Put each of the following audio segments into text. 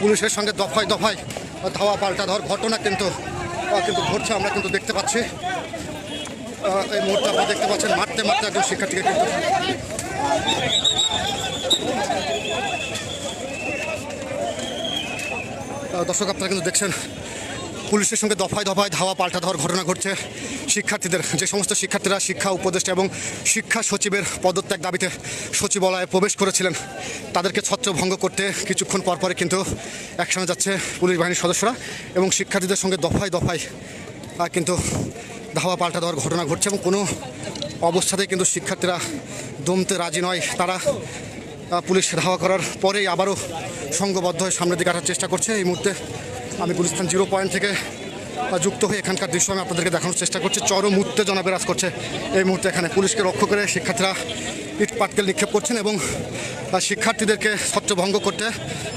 পুলিশের সঙ্গে দফায় দফায় ধাওয়া পাল্টা ধর ঘটনা কিন্তু কিন্তু ঘটছে, আমরা কিন্তু দেখতে পাচ্ছি। এই মুহূর্তে আপনি দেখতে পাচ্ছেন, মারতে মারতে একজন শিক্ষার্থীকে কিন্তু দর্শক আপনারা কিন্তু দেখছেন পুলিশের সঙ্গে দফায় দফায় ধাওয়া পাল্টা দেওয়ার ঘটনা ঘটছে। শিক্ষার্থীদের, যে সমস্ত শিক্ষার্থীরা, শিক্ষা উপদেষ্টা এবং শিক্ষা সচিবের পদত্যাগ দাবিতে সচিবালয়ে প্রবেশ করেছিলেন, তাদেরকে ছত্রভঙ্গ করতে কিছুক্ষণ পরপরে কিন্তু একসঙ্গে যাচ্ছে পুলিশ বাহিনীর সদস্যরা এবং শিক্ষার্থীদের সঙ্গে দফায় দফায় কিন্তু ধাওয়া পাল্টা দেওয়ার ঘটনা ঘটছে এবং কোনো অবস্থাতেই কিন্তু শিক্ষার্থীরা দমতে রাজি নয়। তারা পুলিশ ধাওয়া করার পরেই আবারও সংঘবদ্ধ হয়ে সামনের দিকে আসার চেষ্টা করছে। এই মুহূর্তে আমি গুলিস্তান জিরো পয়েন্ট থেকে যুক্ত হয়ে এখানকার দৃশ্য আমি আপনাদেরকে দেখানোর চেষ্টা করছি। চরম উত্তেজনা বিরাজ করছে এই মুহূর্তে এখানে। পুলিশকে লক্ষ্য করে শিক্ষার্থীরা ইট পাটকেল নিক্ষেপ করছেন এবং শিক্ষার্থীদেরকে ছত্রভঙ্গ করতে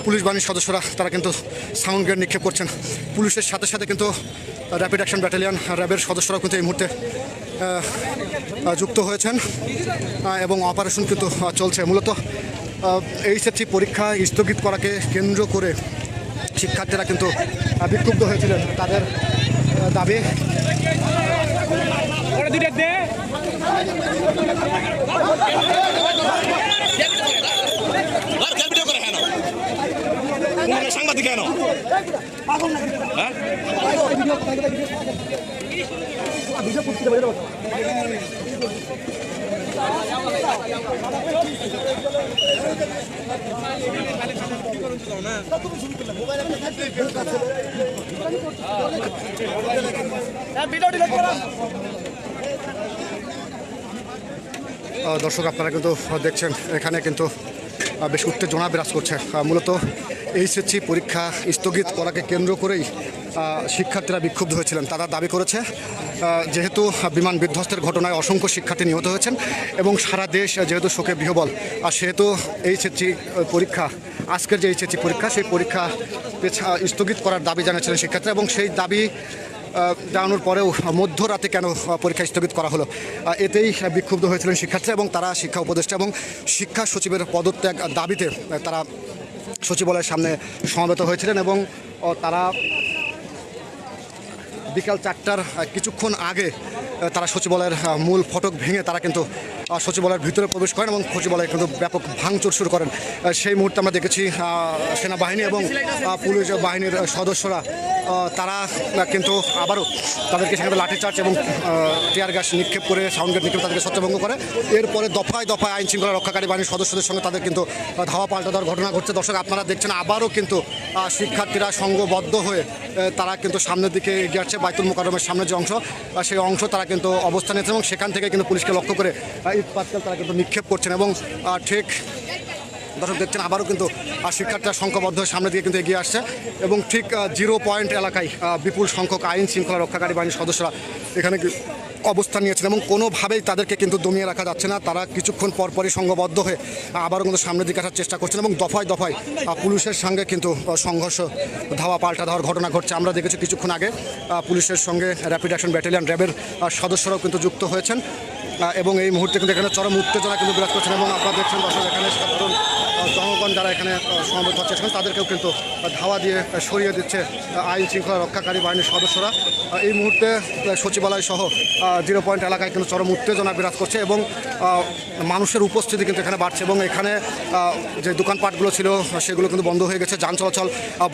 পুলিশ বাহিনীর সদস্যরা, তারা কিন্তু সাউন্ড গ্রেড নিক্ষেপ করছেন। পুলিশের সাথে সাথে কিন্তু র্যাপিড অ্যাকশন ব্যাটালিয়ন র্যাবের সদস্যরাও কিন্তু এই মুহূর্তে যুক্ত হয়েছেন এবং অপারেশন কিন্তু চলছে। মূলত এইচএসসি পরীক্ষা স্থগিত করাকে কেন্দ্র করে শিক্ষার্থীরা কিন্তু বিক্ষুব্ধ হয়েছিলেন। তাদের দাবি সাংবাদিক কেন হ্যাঁ দর্শক আপনারা কিন্তু দেখছেন এখানে কিন্তু বেশ উত্তেজনা বিরাজ করছে। মূলত এইচএসসি পরীক্ষা স্থগিত করাকে কেন্দ্র করেই শিক্ষার্থীরা বিক্ষুব্ধ হয়েছিলেন। তারা দাবি করেছে যেহেতু বিমান বিধ্বস্তের ঘটনায় অসংখ্য শিক্ষার্থী নিহত হয়েছেন এবং সারা দেশ যেহেতু শোকে বিহবল, আর সেহেতু এইচএসসি পরীক্ষা, আজকের যে এইচএসসি পরীক্ষা, সেই পরীক্ষা স্থগিত করার দাবি জানিয়েছিলেন শিক্ষার্থীরা এবং সেই দাবি জানানোর পরেও মধ্যরাতে কেন পরীক্ষা স্থগিত করা হলো? এতেই বিক্ষুব্ধ হয়েছিলেন শিক্ষার্থীরা এবং তারা শিক্ষা উপদেষ্টা এবং শিক্ষা সচিবের পদত্যাগ দাবিতে তারা সচিবালয়ের সামনে সমাবেত হয়েছিলেন এবং তারা বিকাল চারটার কিছুক্ষণ আগে তারা সচিবালয়ের মূল ফটক ভেঙে তারা কিন্তু সচিবালয়ের ভিতরে প্রবেশ করেন এবং সচিবালয়ে কিন্তু ব্যাপক ভাঙচুর শুরু করেন। সেই মুহূর্তে আমরা দেখেছি সেনাবাহিনী এবং পুলিশ বাহিনীর সদস্যরা তারা কিন্তু আবারও তাদেরকে সেখানে লাঠিচার্জ এবং টিয়ার গ্যাস নিক্ষেপ করে, সাউন্ড গেট নিক্ষেপ তাদেরকে ছত্রভঙ্গ করে। এরপরে দফায় দফায় আইন শৃঙ্খলা রক্ষাকারী বাহিনীর সদস্যদের সঙ্গে তাদের কিন্তু ধাওয়া পাল্টা দেওয়ার ঘটনা ঘটছে। দর্শক, আপনারা দেখছেন আবারও কিন্তু শিক্ষার্থীরা সংঘবদ্ধ হয়ে তারা কিন্তু সামনের দিকে এগিয়ে আসছে। বাইতুল মোকারমের সামনে যে অংশ সেই অংশ তারা কিন্তু অবস্থান নিয়েছে এবং সেখান থেকে কিন্তু পুলিশকে লক্ষ্য করে ইট পাটকেল তারা কিন্তু নিক্ষেপ করছেন এবং ঠিক দর্শক দেখছেন, আবারও কিন্তু শিক্ষার্থীরা সংখ্যাবদ্ধ সামনের দিকে কিন্তু এগিয়ে আসছে। এবং ঠিক জিরো পয়েন্ট এলাকায় বিপুল সংখ্যক আইন শৃঙ্খলা রক্ষাকারী বাহিনীর সদস্যরা এখানে অবস্থান নিয়েছেন এবং কোনোভাবেই তাদেরকে কিন্তু দমিয়ে রাখা যাচ্ছে না। তারা কিছুক্ষণ পরপরই সংঘবদ্ধ হয়ে আবারও কিন্তু সামনের দিকে আসার চেষ্টা করছেন এবং দফায় দফায় পুলিশের সঙ্গে কিন্তু সংঘর্ষ, ধাওয়া পাল্টা ধাওয়ার ঘটনা ঘটছে। আমরা দেখেছি কিছুক্ষণ আগে পুলিশের সঙ্গে র্যাপিড অ্যাকশন ব্যাটালিয়ন র্যাবের সদস্যরাও কিন্তু যুক্ত হয়েছেন। এবং এই মুহূর্তে কিন্তু এখানে চরম উত্তেজনা কিন্তু বিরাজ করছেন এবং আপনারা দেখছেন, দর্শক, এখানে সাধারণ এখানে সমবেত হচ্ছে। তাদেরকেও কিন্তু ধাওয়া দিয়ে সরিয়ে দিচ্ছে আইন শৃঙ্খলা রক্ষাকারী বাহিনীর সদস্যরা। এই মুহূর্তে সচিবালয় সহ জিরো পয়েন্ট এলাকায় কিন্তু চরম উত্তেজনা বিরাজ করছে এবং মানুষের উপস্থিতি কিন্তু এখানে বাড়ছে এবং এখানে যে দোকানপাটগুলো ছিল, সেগুলো কিন্তু বন্ধ হয়ে গেছে, যান চলাচল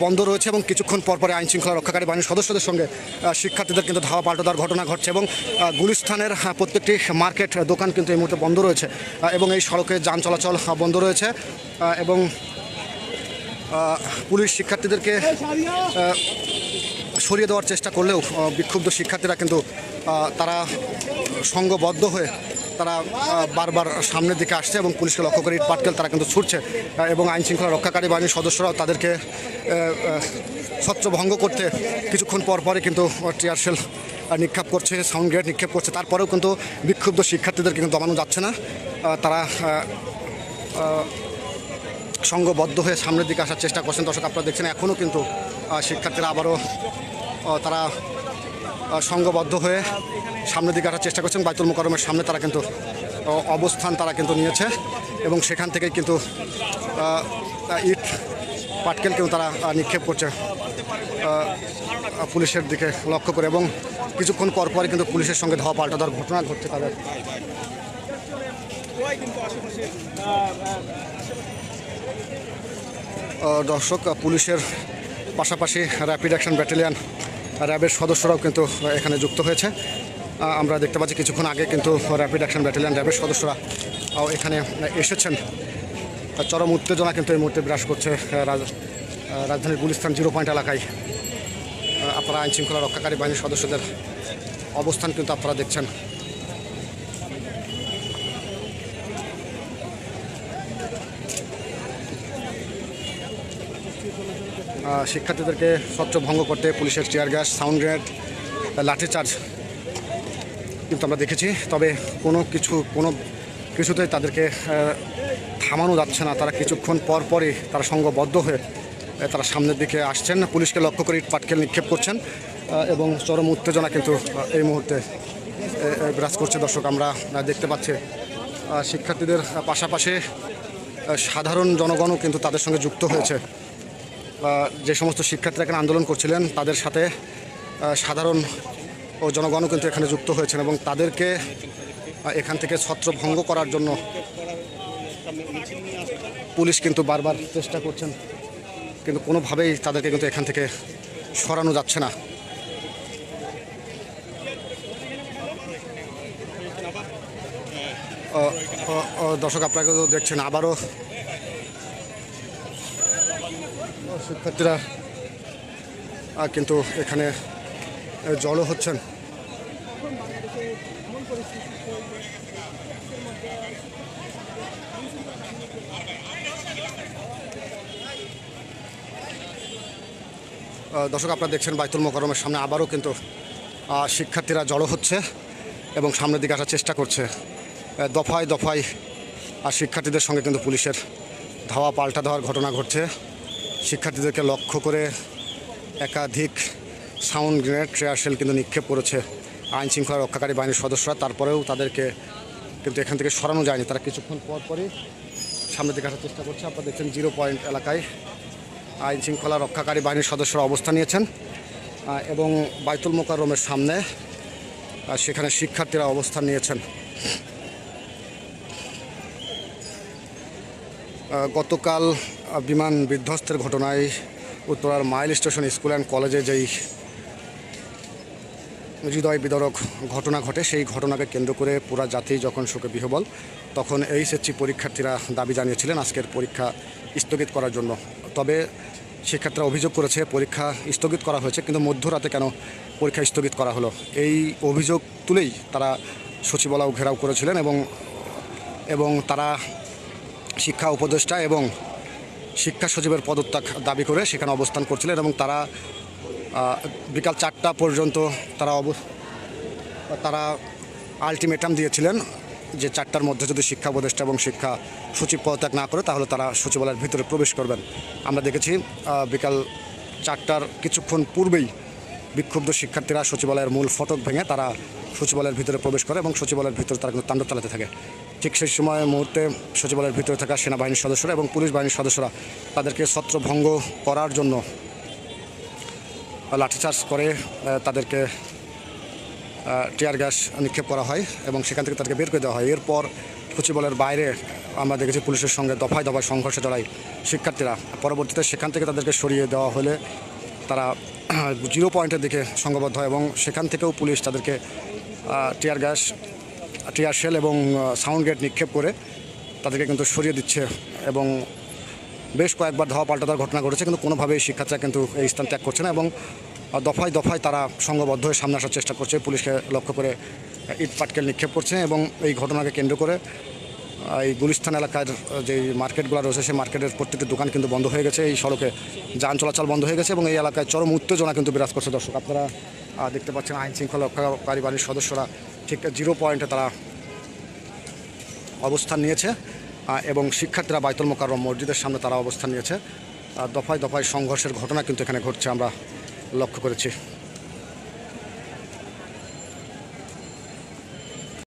বন্ধ রয়েছে এবং কিছুক্ষণ পর পরে আইন শৃঙ্খলা রক্ষাকারী বাহিনীর সদস্যদের সঙ্গে শিক্ষার্থীদের কিন্তু ধাওয়া পাল্টা দেওয়ার ঘটনা ঘটছে এবং গুলিস্থানের প্রত্যেকটি মার্কেট দোকান কিন্তু এই মুহূর্তে বন্ধ রয়েছে এবং এই সড়কে যান চলাচল বন্ধ রয়েছে এবং পুলিশ শিক্ষার্থীদেরকে সরিয়ে দেওয়ার চেষ্টা করলেও বিক্ষুব্ধ শিক্ষার্থীরা কিন্তু তারা সঙ্গবদ্ধ হয়ে তারা বারবার সামনের দিকে আসছে এবং পুলিশকে লক্ষ্য করে ইট পাটকেল তারা কিন্তু ছুটছে এবং আইন শৃঙ্খলা রক্ষাকারী বাহিনীর সদস্যরাও তাদেরকে ছত্রভঙ্গ করতে কিছুক্ষণ পর পরে কিন্তু টিয়ার শেল নিক্ষেপ করছে, সাউন্ড গ্রেড নিক্ষেপ করছে। তারপরেও কিন্তু বিক্ষুব্ধ শিক্ষার্থীদেরকে কিন্তু দমানো যাচ্ছে না। তারা সঙ্গবদ্ধ হয়ে সামনের দিকে আসার চেষ্টা করছেন। দর্শক, আপনারা দেখছেন এখনও কিন্তু শিক্ষার্থীরা আবারও তারা সংঘবদ্ধ হয়ে সামনের দিকে আসার চেষ্টা করছেন। বাইতুল মোকরমের সামনে তারা কিন্তু অবস্থান তারা কিন্তু নিয়েছে এবং সেখান থেকে কিন্তু ইট, পাটকেল কিন্তু তারা নিক্ষেপ করছে পুলিশের দিকে লক্ষ্য করে এবং কিছুক্ষণ পর পরই কিন্তু পুলিশের সঙ্গে ধাওয়া পাল্টা দেওয়ার ঘটনা ঘটছে তাদের। দর্শক, পুলিশের পাশাপাশি র্যাপিড অ্যাকশন ব্যাটালিয়ান র্যাবের সদস্যরাও কিন্তু এখানে যুক্ত হয়েছে। আমরা দেখতে পাচ্ছি কিছুক্ষণ আগে কিন্তু র্যাপিড অ্যাকশন ব্যাটালিয়ান র্যাবের সদস্যরা এখানে এসেছেন। চরম উত্তেজনা কিন্তু এই মুহূর্তে বিরাজ করছে রাজ- রাজধানীর গুলিস্তান জিরো পয়েন্ট এলাকায়। আপনারা আইন শৃঙ্খলা রক্ষাকারী বাহিনীর সদস্যদের অবস্থান কিন্তু আপনারা দেখছেন। শিক্ষার্থীদেরকে স্বচ্ছ ভঙ্গ করতে পুলিশের tear gas, sound grenade lathi charge কিন্তু আমরা দেখেছি। তবে কোনো কিছু, কোনো কিছুতেই তাদেরকে থামানো যাচ্ছে না। তারা কিছুক্ষণ পর পরই তারা সঙ্গবদ্ধ হয়ে তারা সামনের দিকে আসছেন। পুলিশকে লক্ষ্য করে পাটকেল নিক্ষেপ করছেন এবং চরম উত্তেজনা কিন্তু এই মুহূর্তে বিরাজ করছে। দর্শক, আমরা দেখতে পাচ্ছি শিক্ষার্থীদের পাশাপাশি সাধারণ জনগণও কিন্তু তাদের সঙ্গে যুক্ত হয়েছে। যে সমস্ত শিক্ষার্থীরা এখানে আন্দোলন করছিলেন, তাদের সাথে সাধারণ ও জনগণও কিন্তু এখানে যুক্ত হয়েছেন এবং তাদেরকে এখান থেকে ছত্রভঙ্গ করার জন্য পুলিশ কিন্তু বারবার চেষ্টা করছেন। কিন্তু কোনোভাবেই তাদেরকে কিন্তু এখান থেকে সরানো যাচ্ছে না। দর্শক আপনাকে তো দেখছেন, আবারও শিক্ষার্থীরা কিন্তু এখানে জড়ো হচ্ছেন। দর্শক, আপনারা দেখছেন বাইতুল মোকরমের সামনে আবারও কিন্তু শিক্ষার্থীরা জড়ো হচ্ছে এবং সামনের দিকে আসার চেষ্টা করছে। দফায় দফায় আর শিক্ষার্থীদের সঙ্গে কিন্তু পুলিশের ধাওয়া, পাল্টা দেওয়ার ঘটনা ঘটছে। শিক্ষার্থীদেরকে লক্ষ্য করে একাধিক সাউন্ড গ্রেনেড ট্রেয়ার শেল কিন্তু নিক্ষেপ করেছে আইন শৃঙ্খলা রক্ষাকারী বাহিনীর সদস্যরা। তারপরেও তাদেরকে কিন্তু এখান থেকে সরানো যায়নি। তারা কিছুক্ষণ পর পরই সামনের দিকে আসার চেষ্টা করছে। আপনারা দেখছেন জিরো পয়েন্ট এলাকায় আইন শৃঙ্খলা রক্ষাকারী বাহিনীর সদস্যরা অবস্থান নিয়েছেন। এবং বাইতুল মোকাররমের সামনে সেখানে শিক্ষার্থীরা অবস্থান নিয়েছেন। গতকাল বিমান বিধ্বস্তের ঘটনায় উত্তরার মাইল স্টেশন স্কুল অ্যান্ড কলেজে যেই হৃদয় বিদরক ঘটনা ঘটে, সেই ঘটনাকে কেন্দ্র করে পুরা জাতি যখন শোকে বিহবল, তখন এইচএসসি পরীক্ষার্থীরা দাবি জানিয়েছিলেন আজকের পরীক্ষা স্থগিত করার জন্য। তবে শিক্ষার্থীরা অভিযোগ করেছে, পরীক্ষা স্থগিত করা হয়েছে, কিন্তু মধ্যরাতে কেন পরীক্ষা স্থগিত করা হলো? এই অভিযোগ তুলেই তারা সচিবালয় ঘেরাও করেছিলেন এবং এবং তারা শিক্ষা উপদেষ্টা এবং শিক্ষা সচিবের পদত্যাগ দাবি করে সেখানে অবস্থান করছিলেন এবং তারা বিকাল চারটা পর্যন্ত তারা অব, তারা আলটিমেটাম দিয়েছিলেন যে চারটার মধ্যে যদি শিক্ষা উপদেষ্টা এবং শিক্ষা সচিব পদত্যাগ না করে তাহলে তারা সচিবালয়ের ভিতরে প্রবেশ করবেন। আমরা দেখেছি বিকাল চারটার কিছুক্ষণ পূর্বেই বিক্ষুব্ধ শিক্ষার্থীরা সচিবালয়ের মূল ফটক ভেঙে তারা সচিবালয়ের ভিতরে প্রবেশ করে এবং সচিবালয়ের ভিতরে তারা কিন্তু তাণ্ডব চালাতে থাকে। ঠিক সেই সময় মুহূর্তে সচিবালয়ের ভিতরে থাকা সেনাবাহিনীর সদস্যরা এবং পুলিশ বাহিনীর সদস্যরা তাদেরকে ছত্রভঙ্গ করার জন্য লাঠিচার্জ করে তাদেরকে টিয়ার গ্যাস নিক্ষেপ করা হয় এবং সেখান থেকে তাদেরকে বের করে দেওয়া হয়। এরপর সচিবালয়ের বাইরে আমরা দেখেছি পুলিশের সঙ্গে দফায় দফায় সংঘর্ষে জড়ায় শিক্ষার্থীরা। পরবর্তীতে সেখান থেকে তাদেরকে সরিয়ে দেওয়া হলে তারা জিরো পয়েন্টের দিকে সংঘবদ্ধ হয় এবং সেখান থেকেও পুলিশ তাদেরকে টিয়ার গ্যাস টিয়ার শেল এবং সাউন্ড গেট নিক্ষেপ করে তাদেরকে কিন্তু সরিয়ে দিচ্ছে এবং বেশ কয়েকবার ধাওয়া পাল্টা দেওয়ার ঘটনা ঘটেছে, কিন্তু কোনোভাবেই শিক্ষার্থীরা কিন্তু এই স্থান ত্যাগ করছে না এবং দফায় দফায় তারা সংঘবদ্ধ হয়ে সামনে আসার চেষ্টা করছে। পুলিশকে লক্ষ্য করে ইট পাটকেল নিক্ষেপ করছে এবং এই ঘটনাকে কেন্দ্র করে এই গুলিস্তান এলাকার যে মার্কেটগুলো রয়েছে সেই মার্কেটের প্রত্যেকটি দোকান কিন্তু বন্ধ হয়ে গেছে। এই সড়কে যান চলাচল বন্ধ হয়ে গেছে এবং এই এলাকায় চরম উত্তেজনা কিন্তু বিরাজ করছে। দর্শক, আপনারা দেখতে পাচ্ছেন আইন শৃঙ্খলা রক্ষাকারী বাহিনীর সদস্যরা ঠিক জিরো পয়েন্টে তারা অবস্থান নিয়েছে এবং শিক্ষার্থীরা বাইতুল মোকাররম মসজিদের সামনে তারা অবস্থান নিয়েছে। দফায় দফায় সংঘর্ষের ঘটনা কিন্তু এখানে ঘটছে, আমরা লক্ষ্য করেছি।